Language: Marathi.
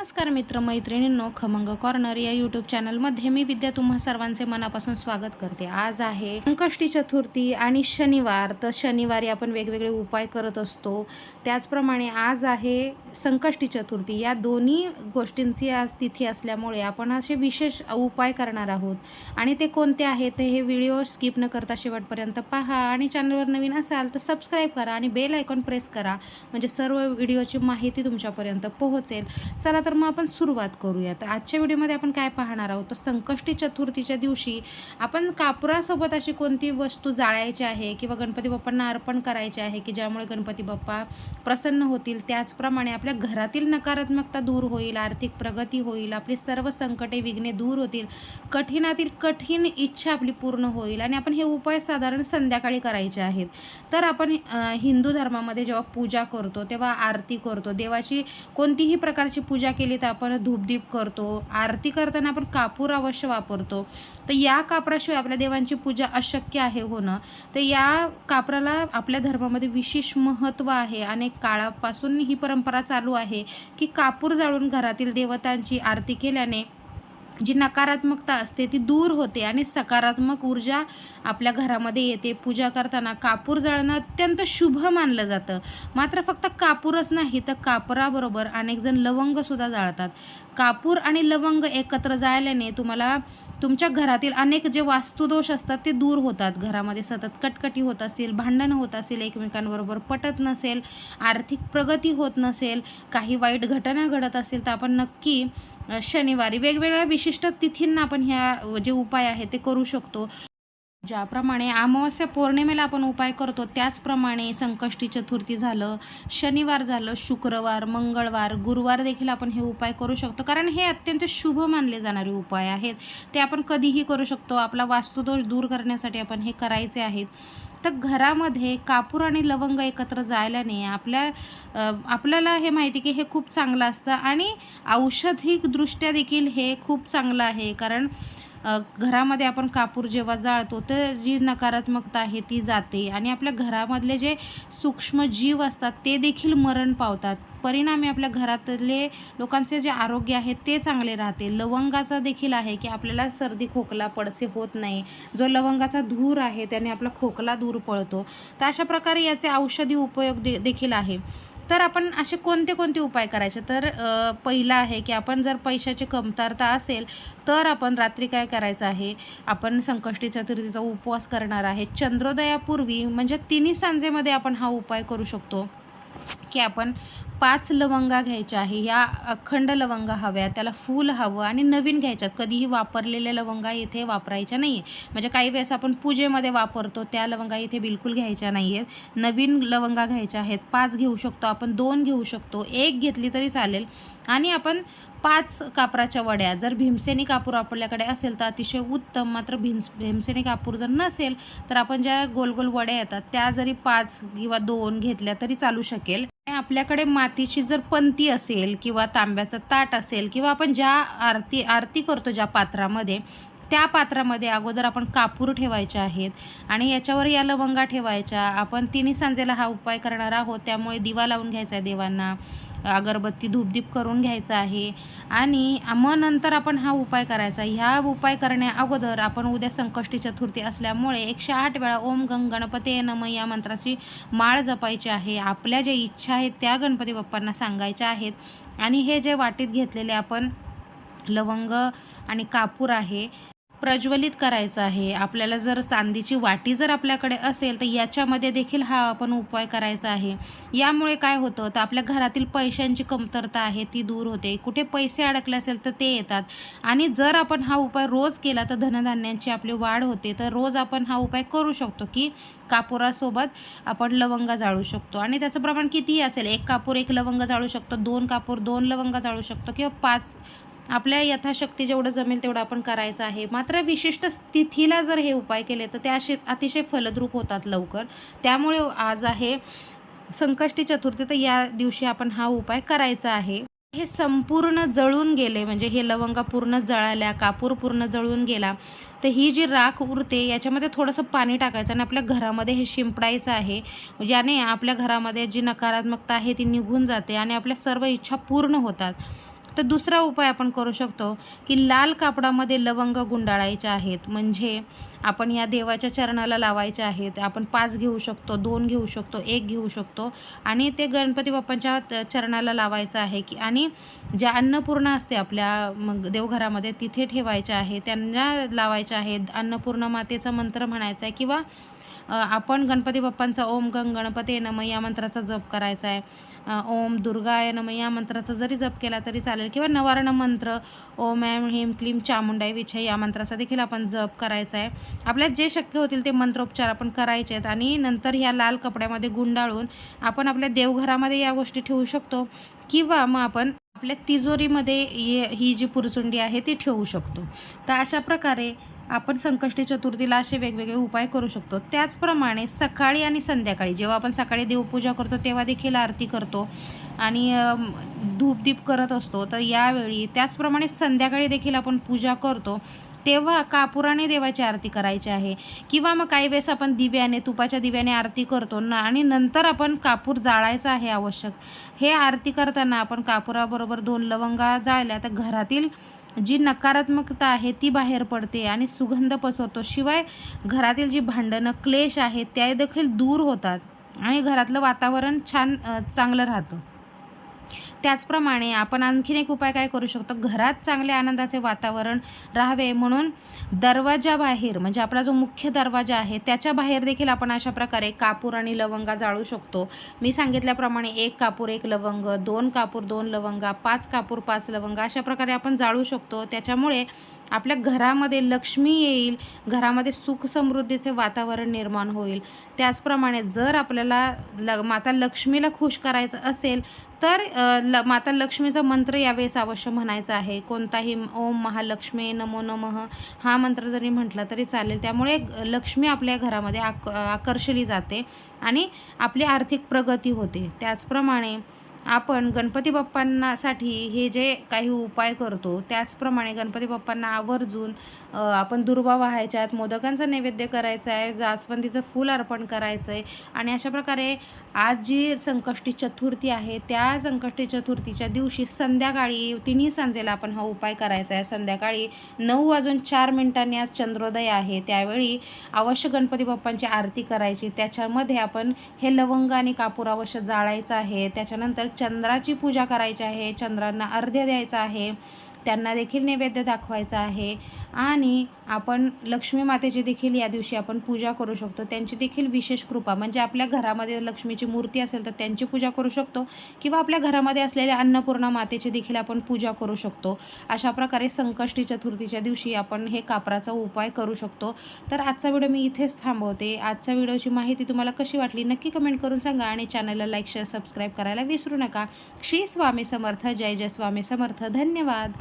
नमस्कार मित्र मैत्रिणींनो खमंग कॉर्नर या यूट्यूब चॅनलमध्ये मी विद्या तुम्हा सर्वांचे मनापासून स्वागत करते. आज आहे संकष्टी चतुर्थी आणि शनिवार. तर शनिवारी आपण वेगवेगळे उपाय करत असतो. त्याचप्रमाणे आज आहे संकष्टी चतुर्थी. या दोन्ही गोष्टींची आज तिथी असल्यामुळे आपण असे विशेष उपाय करणार आहोत. आणि ते कोणते आहेत ते हे व्हिडिओ स्किप न करता शेवटपर्यंत पहा आणि चॅनलवर नवीन असाल तर सबस्क्राईब करा आणि बेल आयकॉन प्रेस करा. म्हणजे सर्व व्हिडिओची माहिती तुमच्यापर्यंत पोहोचेल. चला तर मग आपण सुरुवात करूया. तर आजच्या व्हिडिओमध्ये आपण काय पाहणार आहोत? तर संकष्टी चतुर्थीच्या दिवशी आपण कापुरासोबत अशी कोणती वस्तू जाळायची आहे किंवा गणपती बाप्पांना अर्पण करायचे आहे की ज्यामुळे गणपती बाप्पा प्रसन्न होतील? त्याचप्रमाणे आपल्या घरातील नकारात्मकता दूर होईल आर्थिक प्रगती होईल आपली सर्व संकटे विघ्ने दूर होतील कठीणातील कठीण इच्छा आपली पूर्ण होईल आणि आपण हे उपाय साधारण संध्याकाळी करायचे आहेत. तर आपण हिंदू धर्मामध्ये जेव्हा पूजा करतो तेव्हा आरती करतो. देवाची कोणतीही प्रकारची पूजा केली तर आपण धूपदीप करतो आरती करताना आपण कापूर अवश्य वापरतो. तर या कापराशिवाय आपल्या देवांची पूजा अशक्य आहे होणं तर या कापराला आपल्या धर्मामध्ये विशेष महत्त्व आहे. अनेक काळापासून ही परंपरा चालू आहे की कापूर जाळून घरातील देवतांची आरती केल्याने जी नकारात्मकता असते ती दूर होते आणि सकारात्मक ऊर्जा आपल्या घरामध्ये येते. पूजा करताना कापूर जाळणं अत्यंत शुभ मानलं जातं. मात्र फक्त कापूरच नाही तर कापराबरोबर अनेकजण लवंगसुद्धा जाळतात. कापूर आणि लवंग एकत्र जाळल्याने तुम्हाला तुमच्या घरातील अनेक जे वास्तुदोष असतात ते दूर होतात. घरामध्ये सतत कटकटी होत असेल भांडणं होत असेल एकमेकांबरोबर पटत नसेल आर्थिक प्रगती होत नसेल काही वाईट घटना घडत असेल तर आपण नक्की शनिवारी वेगवेगळ्या विशिष्ट तिथींना आपण ह्या जे उपाय आहे ते करू शकतो. ज्याप्रमाणे अमावस्या पौर्णिमेला आपण उपाय करतो त्याचप्रमाणे संकष्टी चतुर्थी झालं शनिवार झालं शुक्रवार मंगळवार गुरुवार देखील आपण हे उपाय करू शकतो. कारण हे अत्यंत शुभ मानले जाणारे उपाय आहेत. ते आपण कधीही करू शकतो. आपला वास्तुदोष दूर करण्यासाठी आपण हे करायचे आहेत. तर घरामध्ये कापूर आणि लवंग एकत्र जायल्याने आपल्या आपल्याला हे माहिती की हे खूप चांगलं असतं. आणि औषधिकदृष्ट्या देखील हे खूप चांगलं आहे. कारण घरामध्ये आपण कापूर जेव्हा जाळतो तर जी नकारात्मकता आहे ती जाते. आणि आपल्या घरामधले जे सूक्ष्म जीव असतात ते देखील मरण पावतात. परिणामी आपल्या घरातले लोकांचे जे आरोग्य आहे ते चांगले राहते. लवंगाचा देखील आहे की आपल्याला सर्दी खोकला पडसे होत नाही. जो लवंगाचा धूर आहे त्याने आपला खोकला दूर पळतो. तर अशा प्रकारे याचे औषधी उपयोग दे देखील आहे. तर आपण असे कोणते कोणते उपाय करायचे? तर पहिला आहे की आपण जर पैशाची कमतरता असेल तर आपण रात्री काय करायचं आहे? आपण संकष्टी चतुर्थीचा उपवास करणार आहे. चंद्रोदयापूर्वी म्हणजे तिन्ही सांजेमध्ये आपण हा उपाय करू शकतो. की आपण पाच लवंगा घ्यायच्या आहे या अखंड लवंगा हव्या त्याला फूल हवं आणि नवीन घ्यायच्यात. कधीही वापरलेल्या लवंगा इथे वापरायच्या नाही आहे म्हणजे काही वेळेस आपण पूजेमध्ये वापरतो त्या लवंगा इथे बिलकुल घ्यायच्या नाही आहेत नवीन लवंगा घ्यायच्या आहेत पाच घेऊ शकतो आपण दोन घेऊ शकतो. एक घेतली तरी चालेल. आणि आपण पाच कापराच्या वड्या. जर भीमसेनी कापूर आपल्याकडे असेल तर अतिशय उत्तम मात्र भीम भीमसेनी कापूर जर नसेल तर आपण ज्या गोल गोल वड्या येतात त्या जरी पाच किंवा दोन घेतल्या तरी चालू शकेल. आणि आपल्याकडे मातीची जर पंती असेल किंवा तांब्याचं ताट असेल किंवा आपण ज्या आरती आरती करतो ज्या पात्रामध्ये त्या पात्रामध्ये अगोदर आपण कापूर ठेवायचे आहेत आणि याच्यावर या लवंगा ठेवायच्या. आपण तिन्ही सांजेला हा उपाय करणार आहोत. त्यामुळे दिवा लावून घ्यायचा आहे देवांना. अगरबत्ती धूपदीप करून घ्यायचा आहे. आणि मग नंतर आपण हा उपाय करायचा. ह्या उपाय करण्या अगोदर आपण उद्या संकष्टी चतुर्थी असल्यामुळे एकशे आठ वेळा ओम गंग गणपती नम या मंत्राची माळ जपायची आहे. आपल्या ज्या इच्छा आहेत त्या गणपती बाप्पांना सांगायच्या आहेत. आणि हे जे वाटीत घेतलेले आपण लवंग आणि कापूर आहे प्रज्वलित करायचं आहे. आपल्याला जर चांदीची वाटी जर आपल्याकडे असेल तर याच्यामध्ये देखील हा आपण उपाय करायचा आहे. यामुळे काय होतं तर आपल्या घरातील पैशांची कमतरता आहे ती दूर होते. कुठे पैसे अडकले असेल तर ते येतात. आणि जर आपण हा उपाय रोज केला तर धनधान्यांची आपली वाढ होते. तर रोज आपण हा उपाय करू शकतो की कापुरासोबत आपण लवंगा जाळू शकतो. आणि त्याचं प्रमाण कितीही असेल एक कापूर एक लवंग जाळू शकतो दोन कापूर दोन लवंग जाळू शकतो किंवा पाच आपल्या यथाशक्ती जेवढं जमेल तेवढं आपण करायचं आहे. मात्र विशिष्ट तिथीला जर हे उपाय केले तर ते असे अतिशय फलद्रूप होतात लवकर. त्यामुळे आज आहे संकष्टी चतुर्थी तर या दिवशी आपण हा उपाय करायचा आहे. हे संपूर्ण जळून गेले म्हणजे हे लवंगा पूर्ण जळाल्या कापूर पूर्ण जळून गेला तर ही जी राख उरते याच्यामध्ये थोडंसं पाणी टाकायचं आणि आपल्या घरामध्ये हे शिंपडायचं आहे. ज्याने आपल्या घरामध्ये जी नकारात्मकता आहे ती निघून जाते आणि आपल्या सर्व इच्छा पूर्ण होतात. तर दुसरा उपाय आपण करू शकतो की लाल कापडामध्ये लवंग गुंडाळायचे आहेत. म्हणजे आपण या देवाच्या चरणाला लावायचे आहेत. आपण पाच घेऊ शकतो दोन घेऊ शकतो एक घेऊ शकतो. आणि ते गणपती बाप्पांच्या चरणाला लावायचं आहे की आणि ज्या अन्नपूर्णा असते आपल्या मग देवघरामध्ये तिथे ठेवायच्या आहे त्यांना लावायच्या आहेत. अन्नपूर्णा मातेचा मंत्र म्हणायचा आहे किंवा आपण गणपती बाप्पांचा ओम गंग गणपती नम या मंत्राचा जप करायचा आहे. ओम दुर्गाय नम या मंत्राचा जरी जप केला तरी चालेल. किंवा नवारण मंत्र ओम ॲम ह्रीम क्लीम चामुंडाई विछय या मंत्राचा देखील आपण जप करायचा आहे. आपल्याला जे शक्य होतील ते मंत्रोपचार आपण करायचे आहेत. आणि नंतर ह्या लाल कपड्यामध्ये गुंडाळून आपण आपल्या देवघरामध्ये या गोष्टी ठेवू शकतो. किंवा मग आपण आपल्या तिजोरीमध्ये ये- ही जी पुरचुंडी आहे ती ठेवू शकतो. तर अशा प्रकारे आपण संकष्टी चतुर्थीला असे वेगवेगळे उपाय करू शकतो. त्याचप्रमाणे सकाळी आणि संध्याकाळी जेव्हा आपण सकाळी देवपूजा करतो तेव्हा देखील आरती करतो आणि धूपदीप करत असतो. तर यावेळी त्याचप्रमाणे संध्याकाळी देखील आपण पूजा करतो. तेव्हा कापुराने देवाची आरती करायची आहे. किंवा मग काही वेळेस आपण दिव्याने तुपाच्या दिव्याने आरती करतो ना आणि नंतर आपण कापूर जाळायचा आहे आवश्यक. हे आरती करताना आपण कापुराबरोबर दोन लवंगा जाळल्या तर घरातील जी नकारात्मकता आहे ती बाहेर पडते आणि सुगंध पसरतो. शिवाय घरातील जी भांडणं क्लेश आहेत त्या देखील दूर होतात आणि घरातलं वातावरण छान चांगलं राहतं. त्याचप्रमाणे आपण आणखीन एक उपाय काय करू शकतो? घरात चांगले आनंदाचे वातावरण राहावे म्हणून दरवाजाबाहेर म्हणजे आपला जो मुख्य दरवाजा आहे त्याच्या बाहेर देखील आपण अशा प्रकारे कापूर आणि लवंगा जाळू शकतो. मी सांगितल्याप्रमाणे एक कापूर एक लवंग दोन कापूर दोन लवंगा पाच कापूर पाच लवंगा अशा प्रकारे आपण जाळू शकतो. त्याच्यामुळे आपल्या घरामध्ये लक्ष्मी येईल घरामध्ये सुख समृद्धीचे वातावरण निर्माण होईल. त्याचप्रमाणे जर आपल्याला ल माता लक्ष्मीला खुश करायचं असेल तर ल माता लक्ष्मीचा मंत्र यावेळेस अवश्य म्हणायचा आहे. कोणताही ओम महालक्ष्मी नमो नमः हा मंत्र जरी म्हटला तरी चालेल. त्यामुळे लक्ष्मी आपल्या घरामध्ये आक आकर्षली जाते आणि आपली आर्थिक प्रगती होते. त्याचप्रमाणे आपण गणपती बाप्पांनासाठी हे जे काही उपाय करतो त्याचप्रमाणे गणपती बाप्पांना आवर्जून आपण दुर्वा वाहायच्या आहेत मोदकांचा नैवेद्य करायचा आहे जास्वंदीचं फूल अर्पण करायचं आहे आणि अशा प्रकारे आज जी संकष्टी चतुर्थी आहे त्या संकष्टी चतुर्थीच्या दिवशी संध्याकाळी तिन्ही सांजेला आपण हा उपाय करायचा आहे. संध्याकाळी नऊ वाजून चार मिनिटांनी आज चंद्रोदय आहे. त्यावेळी अवश्य गणपती बाप्पांची आरती करायची. त्याच्यामध्ये आपण हे लवंग आणि कापूर अवश्य जाळायचं आहे. त्याच्यानंतर चंद्राची पूजा करायची आहे. चंद्रांना अर्ध्य द्यायचं आहे. त्यांना देखील नैवेद्य दाखवायचा आहे. आणि आपण लक्ष्मी मातेची देखील या दिवशी आपण पूजा करू शकतो. त्यांची देखील विशेष कृपा. म्हणजे आपल्या घरामध्ये लक्ष्मीची मूर्ती असेल तर त्यांची पूजा करू शकतो. किंवा आपल्या घरामध्ये असलेल्या अन्नपूर्णा मातेची देखील आपण पूजा करू शकतो. अशा प्रकारे संकष्टी चतुर्थीच्या दिवशी आपण हे कापराचा उपाय करू शकतो. तर आजचा व्हिडिओ मी इथेच थांबवते. आजच्या व्हिडिओची माहिती तुम्हाला कशी वाटली नक्की कमेंट करून सांगा आणि चॅनलला लाईक शेअर सबस्क्राईब करायला विसरू नका. श्री स्वामी समर्थ. जय जय स्वामी समर्थ. धन्यवाद.